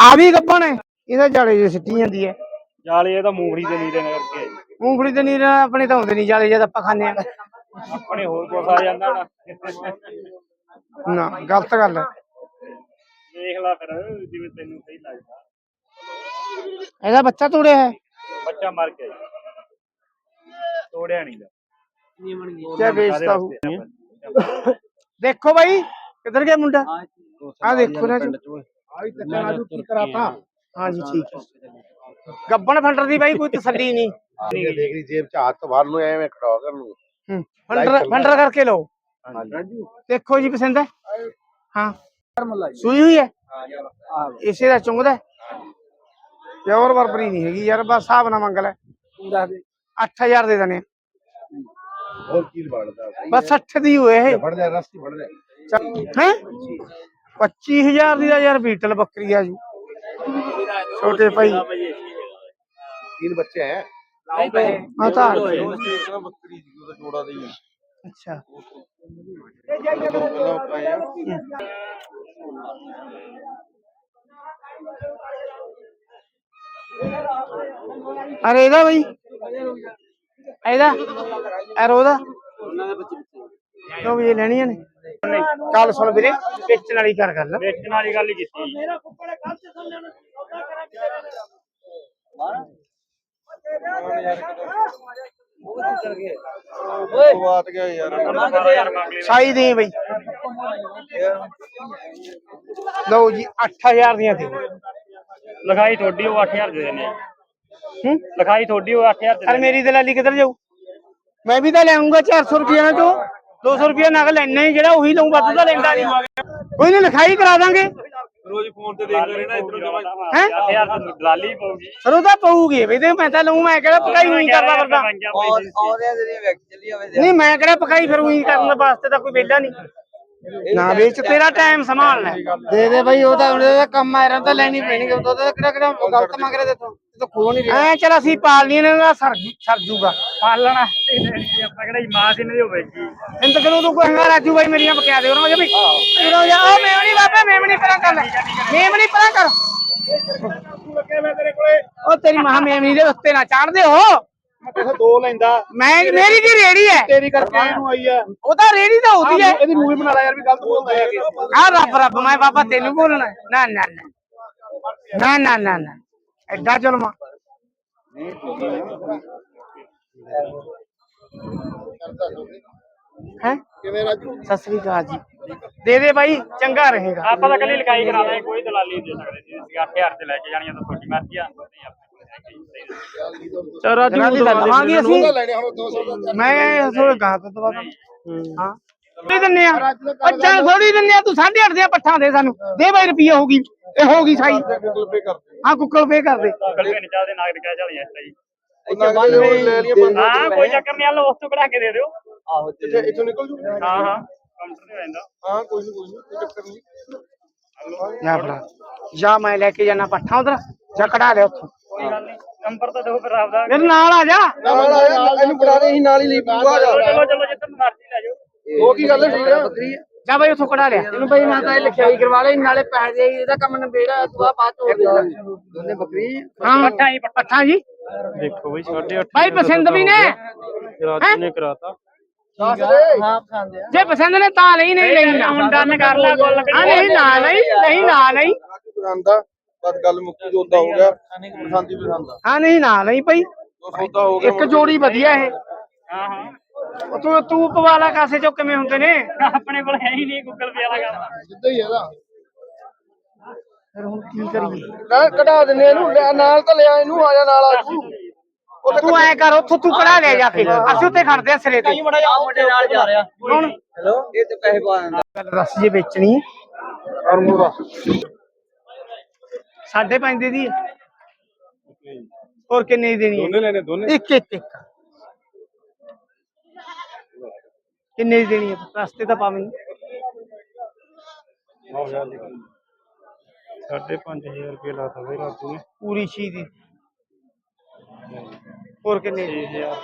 ਆ ਵੀ ਗੱਬਣ ਹੈ ਇਹਦਾ ਜਾਲੇ ਜੇ ਸਿੱਟੀ ਜਾਂਦੀ ਹੈ ਜਾਲੇ ਇਹ ਤਾਂ ਮੂੰਗਲੀ ਦੇ ਨੀਰੇ ਨਾਲ ਕਰਕੇ। ਮੂੰਗਫਲੀ ਤੇ ਨੀਰ ਆਪਣੇ ਤਾਂ ਹੁੰਦੇ ਨਹੀਂ ਜਾਲੇ ਜਦ ਆਪਾਂ ਖਾਂਦੇ ਆ। ਆਪਣੇ ਹੋਰ ਕੁਛ ਆ ਜਾਂਦਾ ਨਾ। ਨਾ ਗਲਤ ਗੱਲ ਹੈ ਦੇਖ ਲੈ ਫਿਰ ਜਿਵੇਂ ਤੈਨੂੰ ਸਹੀ ਲੱਗਦਾ। ਇਹਦਾ ਬੱਚਾ ਤੋੜਿਆ ਹੈ? ਬੱਚਾ ਮਰ ਗਿਆ ਜੀ। ਤੋੜਿਆ ਨਹੀਂ ਦਾ ਕਿਆ ਵੇਚਦਾ ਹੂੰ ਦੇਖੋ ਭਾਈ ਕਿੱਧਰ ਗਿਆ ਮੁੰਡਾ? ਆ ਦੇਖੋ ਨਾ ਜੀ ਹਾਂ ਜੀ ਠੀਕ ਹੈ। ਗੱਬਣ ਫੰਡਰ ਦੀ ਬਾਈ ਕੋਈ ਤਸੱਲੀ ਨਹੀਂ। ਦੇਖ ਲਈ ਜੇਬ ਚ ਹੱਥ ਭਰ ਨੂੰ ਐਵੇਂ ਖੜਾ ਕਰ ਨੂੰ ਹੂੰ, ਫੰਡਰ ਫੰਡਰ ਕਰਕੇ ਲਓ। ਦੇਖੋ ਜੀ ਪਸੰਦ ਹੈ। ਹਾਂ। ਸੂਈ ਹੋਈ ਹੈ? ਇਸੇ ਦਾ ਚੁੰਗਦਾ ਪਿਓਰ ਵਰਬਰੀ ਨਹੀਂ ਹੈਗੀ ਯਾਰ ਬਸ ਹਿਸਾਬ ਨਾ ਮੰਗ ਲੈ 8000 ਦੇ ਦਨੇ ਹੋਰ ਕੀ ਬਣਦਾ? ਬਸ 60 ਦੀ ਹੋਏ ਇਹ। ਫੜ ਲੈ ਰਸਤੀ ਫੜ ਲੈ ਹੈ? 25000 ਦੀ ਤਾਂ ਯਾਰ ਬੀਟਲ ਬੱਕਰੀ ਆ ਜੀ ਛੋਟੇ ਭਾਈ तीन बच्चे हैं ਆ ਤਾਂ बकरी जोड़ा दी ਅੱਛਾ ਅਰੇ ਇਹਦਾ ਬਈ ਇਹਦਾ ਐਰੋ ਦਾ ਕਿਉਂ ਵੀ ਇਹ ਲੈਣੀਆਂ ਨੇ ਕੱਲ ਸੁਣ ਵੀਰੇ ਵੇਚਣ ਵਾਲੀ ਕਰ ਗੱਲ। ਵੇਚਣ ਵਾਲੀ ਗੱਲ ਹੀ ਕੀਤੀ। ਮੇਰਾ ਕੁੱਪੜੇ ਕੱਲ ਤੇ ਸੁਣ ਲੈਣਾ ਸੌਦਾ ਕਰਾਂਗੇ ਬਾਤ ਦੇ ਦੇ। ਜਾਊ? ਮੈਂ ਵੀ ਤਾਂ ਲੈ ਲਿਆਉਂਗਾ 400 ਰੁਪਏ ਨਾਲ ਤੋਂ। 200 ਰੁਪਏ ਨਗਦ ਲੈਣਾ ਹੀ ਜਿਹੜਾ ਉਹੀ ਲਊ ਵੱਧ ਤਾਂ ਲੈਂਦਾ ਨਹੀਂ। ਕੋਈ ਨਹੀਂ ਲਿਖਾਈ ਕਰਾ ਦਾਂਗੇ। ਰੋਜ਼ ਫੋਨ ਤੇ ਦੇਖਦੇ ਰਹਿਣਾ ਇਧਰੋਂ ਜਮਾ ਹੈਂ? 8000 ਦੀ ਦਲਾਲੀ ਪਊਗੀ। ਫਿਰ ਉਹ ਤਾਂ ਪਊਗੀ ਵੀ ਤੇ ਮੈਂ ਤਾਂ ਲਊ ਮੈਂ ਕਿਹੜਾ ਪਕਾਈ ਨਹੀਂ ਕਰਦਾ ਫਿਰਦਾ। ਨਹੀਂ ਮੈਂ ਕਿਹੜਾ ਪਕਾਈ ਫਿਰ ਉਹੀ ਕਰਨ ਵਾਸਤੇ ਤਾਂ ਕੋਈ ਵਿਹਲਾ ਨਹੀਂ। ਨਾ ਵੇਚ ਤੇਰਾ ਟਾਈਮ ਸੰਭਾਲ ਲੈ। ਦੇ ਦੇ ਭਾਈ ਉਹ ਤਾਂ ਉਹਦਾ ਕੰਮ ਆਇਰਨ ਤਾਂ ਲੈਣੀ ਪੈਣੀ ਕਿ ਉਹਦਾ ਕਿਹੜਾ ਕਿਹੜਾ ਗਲਤ ਮੰਗ ਰਿਹਾ ਤੇਤੋਂ ਇਹ ਤਾਂ ਖੋ ਨਹੀਂ ਰਿਹਾ। ਐ ਚਲ ਅਸੀਂ ਪਾਲ ਲਈ ਇਹਨਾਂ ਦਾ ਸਰ ਸਰ ਜੂਗਾ ਪਾਲਣਾ ਤੇ ਆਪਾਂ ਕਿਹੜਾ ਮਾਂ ਦੀ ਨਹੀਂ ਹੋਵੇ ਜੀ। ਇੰਤ ਕਰੋ ਤੂੰ ਕੋਈ ਹੰਗਾ ਰਾਜੂ ਬਾਈ ਮੇਰੀਆਂ ਬਕਿਆ ਦੇ ਉਹਨਾਂ ਵੀ ਇਹੋ ਜਾ ਉਹ ਮੈਂ ਨਹੀਂ ਬਾਬਾ ਮੈਂ ਨਹੀਂ ਪਰਾਂ ਕਰ ਲੈ। ਮੈਂ ਨਹੀਂ ਪਰਾਂ ਕਰ। ਉਹ ਤੇਰੀ ਮਾਂ ਮੇਮਣੀ ਦੇ ਉੱਤੇ ਨਾ ਚੜਦੇ ਹੋ। ਮੈਂ ਅਕਾਲ ਜੀ। ਦੇ ਦੇ ਬਾਈ ਚੰਗਾ ਰਹੇਗਾ। ਆਪਾਂ ਰਾਜੂ ਲਵਾਂਗੇ ਅਸੀਂ। ਲੈਣੇ ਹੁਣ 200 ਦਾ ਮੈਂ ਥੋੜੇ ਗਾਂ ਤੋਂ ਦਵਾ ਹਾਂ। ਥੋੜੀ ਦਿੰਨੇ ਆ। ਅੱਛਾ ਥੋੜੀ ਦਿੰਨੇ ਆ ਤੂੰ 8.5 ਦੀਆਂ ਪੱਠਾਂ ਦੇ ਸਾਨੂੰ। ਦੇ ਬਾਈ ਰੁਪਈਆ ਹੋਗੀ ਇਹ ਹੋਗੀ ਸਾਈ। ਗੂਗਲ ਪੇ ਕਰ ਹਾਂ ਕੁੱਕਲ ਪੇ ਕਰ ਦੇ ਕੱਲੇ ਨਹੀਂ ਚਾਹਦੇ ਨਾਗਰ ਕਹਿ ਚਲੀ ਐਸਾ ਜੀ ਅੱਛਾ ਬੰਦ ਲੈ ਲਈਏ ਬੰਦ ਹਾਂ ਕੋਈ ਚੱਕਰ ਨਹੀਂ ਹਲੋ ਉਸ ਤੋਂ ਕਢਾ ਕੇ ਦੇ ਦਿਓ। ਇੱਥੇ ਇੱਥੋਂ ਨਿਕਲ ਜੂ ਹਾਂ ਹਾਂ। ਕਾਊਂਟਰ ਤੇ ਰਹਿੰਦਾ। ਹਾਂ ਕੋਈ ਨਹੀਂ ਕੋਈ ਨਹੀਂ ਕੋਈ ਚੱਕਰ ਨਹੀਂ ਜਾ ਫੜਾ। ਜਾ ਮੈਂ ਲੈ ਕੇ ਜਾਣਾ ਪੱਠਾ ਉਧਰ। ਜਾ ਕਢਾ ਲਿਆ ਉੱਥੋਂ। ਨੰਬਰ ਤਾਂ ਦੇਖੋ ਫਿਰ ਆਪਦਾ ਮੇਰੇ ਨਾਲ ਆ ਜਾ। ਨਾਲ ਆਇਆ ਇਹਨੂੰ ਬੁਲਾ ਦੇ ਅਸੀਂ ਨਾਲ ਹੀ ਲਈ ਪੂਗਾ ਚਲੋ ਚਲੋ ਚਲੋ ਜਿੱਥੇ ਮਰਜ਼ੀ ਲੈ ਜਾਓ। ਉਹ ਕੀ ਗੱਲ ਹੈ ਠੀਕ ਹੈ ਜਾ ਬਾਈ ਉੱਥੋਂ ਕਢਾ ਲਿਆ। ਇਹਨੂੰ ਭਾਈ ਨਾ ਤਾਂ ਇਹ ਲਿਖਾਈ ਕਰਵਾ ਲੈ ਨਾਲੇ ਪੈਸੇ ਦੇ ਇਹਦਾ ਕੰਮ ਨਵੇੜਾ ਤੂੰ ਆ ਬਾਤ ਹੋ ਗਈ ਦੋਨੇ ਬੱਕਰੀ ਹਾਂ। ਪੱਠਾ ਹੀ ਪੱਠਾ। ਜੀ। ਦੇਖੋ ਬਈ 8.5 ਭਾਈ ਪਸੰਦ ਵੀ ਨੇ। ਰਾਜੂ ਨੇ ਕਰਾਤਾ। ਆ। ਜੇ ਪਸੰਦ ਨੇ ਤਾਂ ਲਈ ਨਹੀਂ ਲਈ ਨਾ। ਹੁਣ ਡਨ ਕਰ ਲਾ ਗੋਲ ਨਹੀਂ ਨਾ ਲਈ ਨਹੀਂ ਨਾ ਆ ਬਸ ਗੱਲ ਮੁੱਕੀ ਜੋਦਾ ਹੋ ਗਿਆ ਪਸੰਦ ਹੀ ਪਸੰਦ ਆ। ਹਾਂ ਨਹੀਂ ਨਾ ਲਈ ਭਾਈ। ਉਹ ਸੌਦਾ ਹੋ ਗਿਆ ਇੱਕ ਜੋੜੀ ਵਧੀਆ ਇਹ। ਹਾਂ ਹਾਂ। ਉਹ ਤੂੰ ਤੂੰ ਪਵਾਲਾ ਕਾਸੇ ਚੋਂ ਕਿਵੇਂ ਹੁੰਦੇ ਨੇ? ਆਪਣੇ ਕੋਲ ਹੈ ਹੀ ਨਹੀਂ ਗੂਗਲ ਪੇ ਵਾਲਾ ਕੰਮ। ਜਿੱਦਾਂ ਹੀ ਇਹਦਾ ਫਿਰ ਹੁਣ ਕੀ ਕਰੀਏ? ਨਾ ਕਢਾ ਦਿੰਨੇ ਇਹਨੂੰ ਲੈ- ਨਾਲ ਤਾਂ ਲਿਆ ਇਹਨੂੰ ਆ ਜਾ ਨਾਲ ਆ ਜੂ ਤੂੰ। ਐ ਕਰ ਉੱਥੋਂ ਤੂੰ ਕਢਾ ਲੈ ਜਾ ਕੇ ਅਸੀਂ ਉੱਤੇ ਖੜਦੇ ਆ ਸਿਰੇ ਤੇ। ਮੁੰਡੇ ਨਾਲ ਜਾ ਰਿਹਾ। ਹੁਣ ਹੈਲੋ? ਇਹ ਤੇ ਪੈਸੇ ਪਾ ਦਿੰਦਾ। ਗੱਲ ਦੱਸ ਜੇ ਵੇਚਣੀ ਔਰ ਮੂਰਾ ਸਾਢੇ ਪੰਜ ਦੇ ਦੀ ਹੈ। ਹੋਰ ਕਿੰਨੇ ਦੀ ਦੇਣੀ ਹੈ ਲੈਣੇ ਦੋਨੇ ਇੱਕ ਇੱਕ ਇੱਕ ਕਿੰਨੇ ਦੀ ਦੇਣੀ ਹੈ ਰਸਤੇ ਤਾਂ ਪਾਵੇਂ ਸਾਢੇ 5000 ਰੁਪਏ ਲਾਤਾ ਬਈ ਰਾਜੂ ਨੇ ਪੂਰੀ ਛੀ ਦੀ ਹੋਰ ਕਿੰਨੇ ਦੀ 6000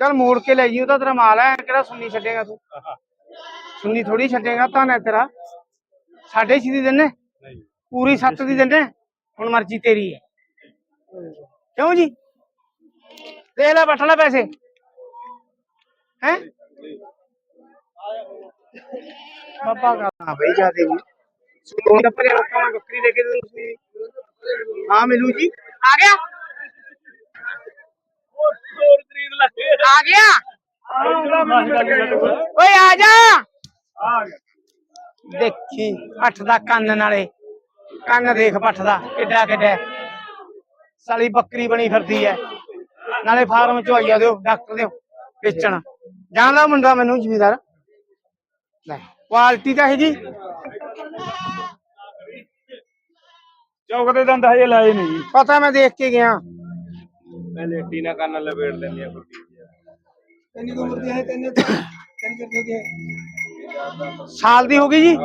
ਚੱਲ ਮੋੜ ਕੇ ਲੈ ਜੀ ਉਹਦਾ ਤੇਰਾ ਮਾਲ ਹੈ ਕਿਹੜਾ ਸੁਣਨੀ ਛੱਡੇਗਾ ਤੂੰ ਸੁੰਨੀ ਥੋੜੀ ਛੱਡੇਗਾ ਤਾਂ ਨਾ ਤੇਰਾ ਸਾਢੇ ਛੇ ਦੀ ਦਿੰਨੇ ਪੂਰੀ ਸੱਤ ਦੀ ਦਿੰਨੇ ਹੁਣ ਮਰਜ਼ੀ ਤੇਰੀ ਹੈ। ਕਿਉਂ ਜੀ? ਦੇ ਲੈ ਬੱਠ ਲੈ ਪੈਸੇ। ਹੈ? ਬਾਬਾ ਕਰਨਾ ਬਈ ਜਾਦੇ ਜੀ। ਸੁਣੋ ਤਾਂ ਭਰੇ ਰੋਕਾਂ ਮੈਂ ਬੱਕਰੀ ਲੈ ਕੇ ਦੇ ਤੁਸੀਂ। ਹਾਂ ਮਿਲੂ ਜੀ। ਆ ਗਿਆ? ਆ ਗਿਆ? ਓਏ ਆ ਜਾ। ਦੇਖੀ ਅੱਠ ਦਾ ਕੰਨ ਨਾਲੇ ਕੰਨ ਦੇਖ ਪੱਠ ਦਾ ਕਿੱਡਾ ਕਿੱਡਾ। ਸਾਲੀ ਬੱਕਰੀ ਬਣੀ ਫਿਰਦੀ ਐ। ਨਾਲੇ ਫਾਰਮ ਚ ਆਈਆ ਦਿਓ ਡਾਕਟਰ ਦਿਓ ਵੇਚਣ। ਜਾਣਦਾ ਮੁੰਡਾ ਮੈਨੂੰ ਜ਼ਿਮੀਦਾਰ। ਲੈ ਕੁਆਲਿਟੀ ਤਾਂ ਹੈ ਜੀ ਚੌਕ ਦੇ ਦੰਦ ਹਜੇ ਲਾਏ ਨਹੀਂ। ਜੀ ਪਤਾ ਮੈਂ ਦੇਖ ਕੇ ਗਿਆ। ਪਹਿਲੇ ਟੀਨਾ ਕੰਨ ਲਪੇਟ ਲੈਂਦੀ ਆ ਕੁੜੀ ਸਾਲ ਦੀ ਹੋ ਗਈ ਜੀ? 14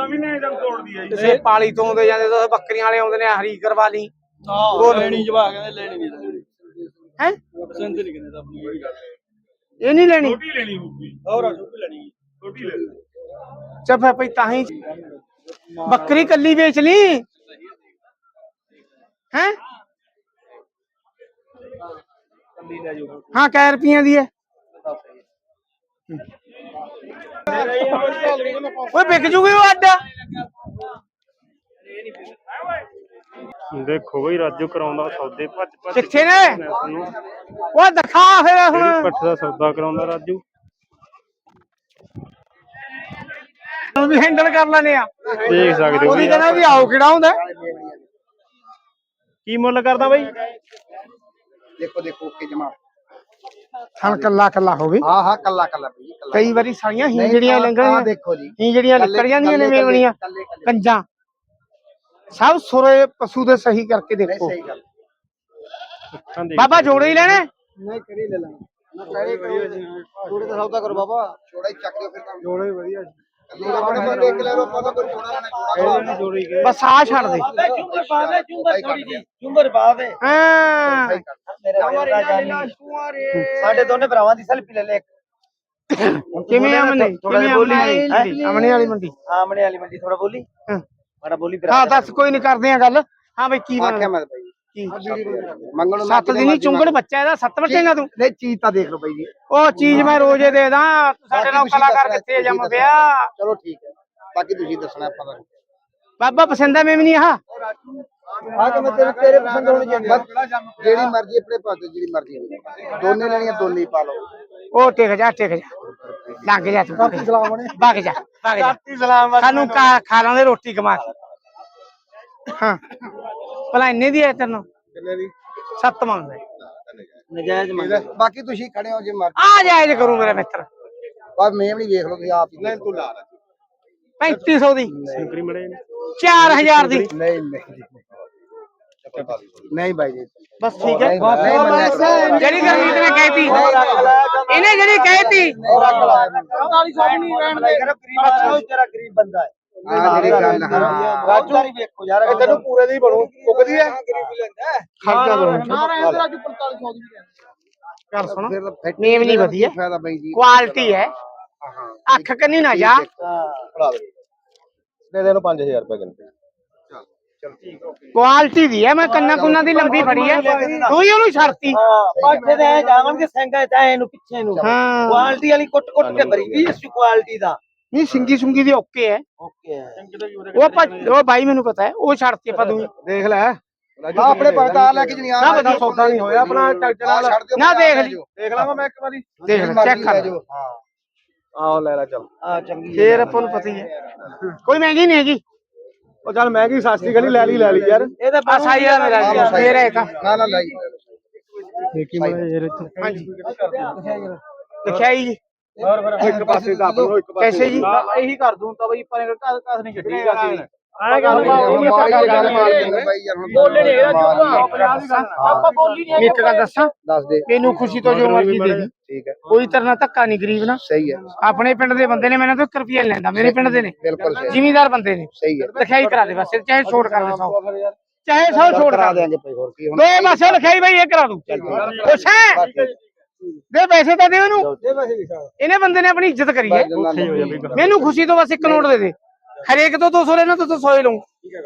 ਮਹੀਨੇ ਜਦ ਤੋੜਦੀ ਆ ਜੀ। ਕਿਸੇ ਪਾਲੀ ਤੋਂ ਆਉਂਦੇ ਜਾਂਦੇ ਤਾਂ ਬੱਕਰੀਆਂ ਵਾਲੇ ਆਉਂਦੇ ਨੇ ਹਰੀ ਕਰਵਾ ਲਈ ਹਾਂ ਲੈਣੀ ਜਵਾ ਕਹਿੰਦੇ ਲੈਣੀ ਨਹੀਂ ਹੈ? ਪਸੰਦ ਨਹੀਂ ਕਹਿੰਦੇ ਤਾਂ ਆਪਣੀ ਕੋਈ ਗੱਲ ਇਹ ਨਹੀਂ ਲੈਣੀ? ਛੋਟੀ ਲੈਣੀ ਹੋਊਗੀ। ਹੋਰ ਛੋਟੀ ਲੈਣੀ ਛੋਟੀ ਲੈ ਲਓ। ਚੱਲ ਫਿਰ ਭਈ ਤਾਂ ਹੀ ਬੱਕਰੀ ਕੱਲੀ ਵੇਚ ਲਈ? ਹੈ? ਹਾਂ ਕੈ ਰੁਪਈਆਂ ਦੀ ਹੈ। ਓਏ ਵਿਕ ਜੂਗੀ ਉਹ ਅੱਡ। ਦੇਖੋ ਬਈ ਰਾਜੂ ਕਰਾਉਂਦਾ ਸੌਦੇ ਭੱਜ ਭੱਜ ਕਿੱਥੇ ਨੇ? ਉਹ ਦਿਖਾ ਫਿਰ ਹੁਣ। ਪੱਠ ਦਾ ਸੌਦਾ ਕਰਾਉਂਦਾ ਰਾਜੂ। ਹੁਣ ਵੀ ਹੈਂਡਲ ਕਰ ਲੈਨੇ ਆ। ਦੇਖ ਸਕਦੇ ਹੋ ਉਹਦੀ ਕਹਿੰਦਾ ਵੀ ਆਓ ਕਿਹੜਾ ਹੁੰਦਾ ਕੀ ਮੁੱਲ ਕਰਦਾ ਬਈ? ਦੇਖੋ ਦੇਖੋ ਓਕੇ ਜਮਾ ਥਣ ਕੱਲਾ ਕੱਲਾ ਹੋਵੇ। ਹਾਂ ਹਾਂ ਕੱਲਾ ਕੱਲਾ ਬਈ ਕੱਲਾ ਕਈ ਵਾਰੀ ਸਾਰੀਆਂ ਹੀ ਨਹੀਂ, ਜਿਹੜੀਆਂ ਆਹ- ਲੰਗਣੀਆਂ ਆਹ ਦੇਖੋ ਜੀ। ਹੀ ਜਿਹੜੀਆਂ ਕੱਲੇ- ਨਿਕਲ ਜਾਂਦੀਆਂ ਨੇ ਮੇਵਣੀਆਂ। ਕੰਜਾਂ। ਸਭ ਸੁਰੇ ਪਸ਼ੂ ਦੇ ਸਹੀ ਕਰਕੇ ਦੇਖੋ। ਬਾਬਾ ਜੋੜੇ ਹੀ ਲੈਣੇ? ਨਹੀਂ ਕਰੀ ਲੈ ਲਾਂਗੇ ਨਾ ਕਰੇ ਜੋੜੇ ਦਾ ਸੌਦਾ ਕਰੋ ਬਾਬਾ। ਜੋੜਾ ਹੀ ਚੱਕ ਲਿਓ ਫਿਰ ਜੋੜੇ ਵਧੀਆ ਬਸ ਆ ਛੱਡ ਦੇ। ਹਾਂ। ਮੇਰੇ ਜਾਨੀ ਸਾਡੇ ਦੋਨੇ ਭਰਾਵਾਂ ਦੀ ਸੈਲਫੀ ਲੈ ਲੈ ਕਿਵੇਂ ਅਮਨੇ ਕਿਵੇਂ ਅਮਨੇ ਅਮਨੇ ਵਾਲੀ ਮੰਡੀ। ਆਮਣੇ ਵਾਲੀ ਮੰਡੀ ਥੋੜਾ ਬੋਲੀ। ਹਾਂ। ਮਾੜਾ ਬੋਲੀ ਹਾਂ ਦੱਸ ਕੋਈ ਨਹੀਂ ਕਰਦੇ ਆ ਗੱਲ। ਹਾਂ ਬਈ ਕੀ ਆਖਿਆ ਬਣਾ ਮੈਂ ਬਾਈ। ਮੰਗਣ ਸੱਤ ਦਿਨੀ ਚੁੰਗੜ ਬੱਚਾ ਇਹਦਾ ਸੱਤ ਵੱਟੇਗਾ ਤੂੰ। ਨਹੀਂ ਚੀਜ਼ ਤਾਂ ਦੇਖ ਲਓ ਬਾਈ ਜੀ। ਉਹ ਚੀਜ਼ ਮੈਂ ਰੋਜ਼ੇ ਦੇ ਦਾਂ। ਸਾਡੇ ਨਾਲ ਬਾਕੀ ਕਲਾਕਾਰ ਕਿੱਥੇ ਜੰਮ ਪਿਆ? ਚਲੋ ਠੀਕ ਹੈ। ਬਾਕੀ ਤੁਸੀਂ ਦੱਸਣਾ ਆਪਾਂ ਦਾ ਬਾਬਾ ਪਸੰਦ ਹੈ ਮੈਂ ਵੀ ਨਹੀਂ ਆਹ? ਆ ਕੇ ਮੈਂ ਤੇਰੇ ਤੇਰੇ ਪਸੰਦ ਹੋਣੀ ਚਾਹੀਦੀ ਜਿਹੜੀ ਮਰਜ਼ੀ ਆਪਣੇ ਪਾਸੇ ਜਿਹੜੀ ਮਰਜ਼ੀ ਦੋਨੇ ਲੈਣੀਆਂ ਦੋਨੇ ਹੀ ਪਾ ਲਓ। ਉਹ ਟਿਕ ਜਾ ਟਿਕ ਜਾ। ਲੰਘ ਜਾ ਤੂੰ। ਜਾ ਸਲਾਮ ਨੇ ਭੱਗ ਜਾ ਜਾ। ਸਲਾਮ ਸਾਨੂੰ ਖਾ ਲਾਂਦੇ ਰੋਟੀ ਕਮਾ ਕੇ। ਹਾਂ। ਭਲਾ ਇੰਨੇ ਦੀ ਹੈ ਤੈਨੂੰ? ਕਿੰਨੇ ਦੀ? ਸੱਤ ਮੰਗਦਾ। ਨਜਾਇਜ਼ ਮੰਗ। ਬਾਕੀ ਤੁਸੀਂ ਖੜੇ ਹੋ ਜੇ ਮਰਜ਼ੀ। ਆ ਜਾਇਜ਼ ਕਰੂ ਮੇਰੇ ਮਿੱਤਰ। ਬਸ ਮੈਂ ਵੀ ਨਹੀਂ ਵੇਖ ਲਓ ਤੁਸੀਂ ਆਪ ਹੀ ਨਹੀਂ ਤੂੰ ਲਾ 3500 ਦੀ। ਸਿੰਕਰੀ ਮੜੇ 4000 ਦੀ। ਨਹੀਂ ਨਹੀਂ। ਨਹੀਂ ਬਾਈ ਜੀ। ਬਸ ਠੀਕ ਹੈ। ਨਹੀਂ ਜਿਹੜੀ ਗਰਮੀਤ ਨੇ ਕਹਿਤੀ। ਇਹਨੇ ਜਿਹੜੀ ਕਹਿਤੀ। ਤੇਰਾ ਗਰੀਬ ਬੰਦਾ ਹੈ। ਹਾਂ ਜਿਹੜੀ ਗੱਲ ਹਾਂ। ਰਾਜੂ ਦੀ ਵੇਖੋ ਯਾਰ ਇਹ ਤੈਨੂੰ ਪੂਰੇ ਦੀ ਬਣੂ। ਮੁੱਕਦੀ ਹੈ? ਖਰਚਾ ਕਰੋ ਰਾਜੂ 4500 ਦੀ ਕਰ ਸੁਣ। ਫਿਰ ਤਾਂ ਨੀਮ ਨਹੀਂ ਵਧੀਆ। ਫਾਇਦਾ ਬਾਈ ਜੀ। ਕੁਆਲਿਟੀ ਹੈ। ਅੱਖ ਕੰਨੀ ਨਾ ਜਾ। ਫੜਾ ਦੇ। ਦੇ ਦੇ ਇਹਨੂੰ 5000 ਰੁਪਏ ਗਿਣਤੇ ਕੁਆਲਿਟੀ ਦੀ ਹੈ। ਮੈਂ ਕੰਨਾ ਕੁੰਨਾ ਦੀ ਲੰਬੀ ਫੜੀ ਹੈ। ਤੂੰ ਹੀ ਉਹਨੂੰ ਛੜਤੀ ਪਾਠੇ ਦੇ ਜਾਵਣਗੇ ਸਿੰਘਾਂ ਚ ਇਹਨੂੰ ਪਿੱਛੇ ਨੂੰ। ਕੁਆਲਿਟੀ ਵਾਲੀ ਕੁੱਟ ਕੁੱਟ ਕੇ ਭਰੀ ਵੀ ਇਸ ਕੁਆਲਿਟੀ ਦਾ। ਨਹੀਂ ਸਿੰਗੀ ਸੁੰਗੀ ਦੀ ਓਕੇ ਹੈ ਓਕੇ ਉਹ ਭੱਜ- ਉਹ ਬਾਈ ਮੈਨੂੰ ਪਤਾ ਹੈ ਉਹ ਛੜਤੀ ਆਪਾਂ ਦੂਈ ਦੇਖ ਲੈ। ਰਾਜੂ ਆਪਣੇ ਪਤਾ ਲੈ। ਕੇ ਜਣੀ ਆ। ਨਾ ਵਧੀਆ। ਸੌਦਾ ਨਹੀਂ ਹੋਇਆ ਆਪਣਾ ਟਰੈਕਟਰ ਨਾ ਦੇਖ ਲਈ। ਦੇਖ ਲਾਂਗਾ ਮੈਂ ਇੱਕ ਵਾਰੀ। ਦੇਖ ਲੈ ਚੈੱਕ ਕਰ। ਲੈ। ਆਓ ਲੈ ਲੈ ਚੱਲ। ਆ ਚੰਗੀ ਫੇਰ ਆਪਾਂ ਨੂੰ ਪਤਾ ਹੀ ਹੈ ਕੋਈ ਮਹਿੰਗੀ ਨਹੀਂ ਹੈਗੀ। ਉਹ ਚੱਲ ਮਹਿੰਗੀ ਸਸਤੀ ਗਲੀ ਲੈ ਲਈ ਲੈ ਲਈ ਯਾਰ। ਇਹ ਤਾਂ ਬਸ ਆਈ ਆ ਮੇਰਾ ਜੀ, ਮੇਰਾ ਹੈ ਤਾਂ ਨਾ ਨਾ ਲਾਈ ਹਾਂਜੀ। ਲਿਖਿਆ ਹੀ ਜੀ। ਇੱਕ ਪਾਸੇ ਦਾ ਆਪਣੋ ਇੱਕ ਪਾਸੇ ਕੈਸੇ ਜੀ? ਇਹੀ ਕਰ ਦੂੰ ਤਾਂ ਬਈ ਪਰ ਘਰ ਘਰ ਨਹੀਂ ਛੱਡੀ ਗਾ ਆਹ ਗੱਲ ਮਾਰੀ ਗੱਲ ਮਾਰ ਦਿੰਦੇ ਬਾਈ ਯਾਰ ਹੁਣ ਬੋਲੇ ਨਹੀਂ ਇਹਦਾ ਆਪਾਂ ਬੋਲੀ ਨਹੀਂ ਇੱਕ ਗੱਲ ਦੱਸਾਂ? ਦੱਸ ਦੇ। ਮੈਨੂੰ ਖੁਸ਼ੀ ਤੋਂ ਜੋ ਮਰਜ਼ੀ ਦੇ ਦੀ। ਠੀਕ ਹੈ। ਕੋਈ ਤਰ੍ਹਾਂ ਧੱਕਾ ਨਹੀਂ ਗਰੀਬ ਨਾ ਸਹੀ ਹੈ। ਆਪਣੇ ਪਿੰਡ ਦੇ ਬੰਦੇ ਨੇ ਮੈਨੂੰ ਤਾਂ 1 ਰੁਪਿਆ ਲੈਂਦਾ ਮੇਰੇ ਪਿੰਡ ਦੇ ਨੇ। ਬਿਲਕੁਲ ਸਹੀ। ਜ਼ਿਮੀਦਾਰ ਬੰਦੇ ਨੇ। ਸਹੀ ਹੈ। ਲਿਖਾਈ ਕਰਾ ਦੇ ਬਸ ਚਾਹੇ ਛੋੜ ਕਰ ਦੇ ਸੌ। ਚਾਹੇ ਸੌ ਛੋੜ ਕਰਾ ਦੇ। ਦੇਾਂਗੇ ਭਾਈ ਹੋਰ ਕੀ ਹੁਣ। ਦੋ ਪਾਸੇ ਲਿਖਾਈ ਬਈ ਇਹ ਕਰਾ ਦੂੰ। ਖੁਸ਼ ਹੈ? ਦੇ ਪੈਸੇ ਤਾਂ ਦੇ ਉਹਨੂੰ। ਦੇ ਪੈਸੇ ਲਿਖਾ ਇਹਨੇ ਬੰਦੇ ਨੇ ਆਪਣੀ ਇੱਜ਼ਤ ਕਰੀ ਹੈ। ਮੈਨੂੰ ਖੁਸ਼ੀ ਤੋਂ ਬਸ ਇੱਕ ਨੋਟ ਦੇ ਦੇ। ਹਰੇਕ ਤੋਂ 200 ਲੈਣਾ ਤਾਂ 200 ਹੀ ਲਊਂ।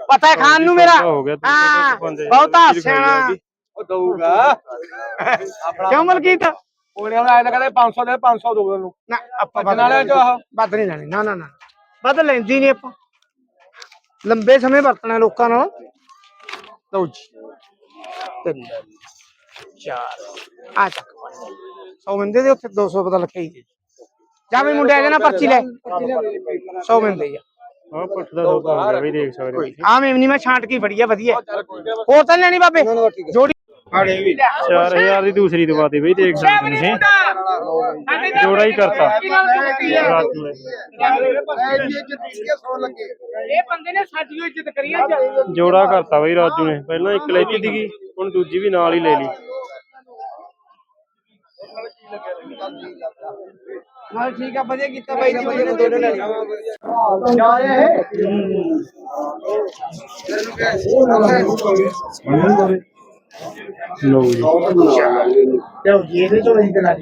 ਪਤਾ ਹੈ ਖਾਨ ਨੂੰ ਮੇਰਾ। ਹੋ ਬਹੁਤਾ ਸਿਆਣਾ। ਉਹ ਦਊਗਾ। ਕਿਉਂ ਮਲਕੀਤ? ਉਹਨੇ ਹੁਣ ਆਇਆ ਤਾਂ ਕਹਿੰਦੇ 500 ਦੇ 500 ਦੋ ਉਹਨੂੰ। ਨਾ ਆਪਾਂ ਚੋਂ ਆਹ। ਵੱਧ ਨਹੀਂ ਲੈਣੇ। ਨਾ ਨਾ ਨਾ। ਵੱਧ ਲੈਂਦੀ ਨਹੀਂ ਆਪਾਂ। ਲੰਬੇ ਸਮੇਂ ਵਰਤਣਾ ਲੋਕਾਂ ਨਾਲ। ਲਓ ਜੀ। ਤਿੰਨ ਚਾਰ ਆ 100 ਬੰਦੇ ਦੇ ਉੱਥੇ 200 ਪਤਾ ਲਿਖਿਆ ਹੀ ਜਾ ਵੀ ਮੁੰਡੇ ਆ ਜਾਣਾ ਪਰਚੀ ਲੈ। 100 ਬੰਦੇ ਜਾ ਆਹ ਪੱਠ ਦਾ ਸੌਦਾ ਹੋ ਗਿਆ ਵੀ ਦੇਖ ਸਕਦੇ ਹੋ। ਆ ਮੇਮਨੀ ਮੈਂ ਛਾਂਟ ਕੀ ਫੜੀ ਆ ਵਧੀਆ। ਹੋਰ ਤਾਂ ਨੀ ਲੈਣੀ ਬਾਬੇ ਜੋੜੀ 4000 ਦੀ ਦੂਸਰੀ ਦਵਾਤੀ ਬਈ ਦੇਖ ਸਕਦੇ ਹੋ ਤੁਸੀਂ। ਜੋੜਾ ਹੀ ਕਰਤਾ। ਰਾਤ ਨੂੰ ਲੈ। ਇਹ ਬੰਦੇ ਨੇ ਸਾਡੀ ਇੱਜ਼ਤ ਕਰੀ ਆ। ਅੱਜ। ਜੋੜਾ ਕਰਤਾ ਬਈ ਰਾਜੂ ਨੇ। ਪਹਿਲਾਂ ਇੱਕ ਲੈਤੀ ਸੀਗੀ ਹੁਣ ਦੂਜੀ ਵੀ ਨਾਲ ਹੀ ਲੈ ਲਈ। ਨਾਲ ਠੀਕ ਆ ਵਧੀਆ ਕੀਤਾ ਬਾਈ ਜੀ ਵਧੀਆ ਦੋਨੇ ਲੈ ਲਓ ਜੀ। ਲਓ ਜੀ ਇਹਦੇ ਤੋਂ ਨਹੀਂ ਕਰਾ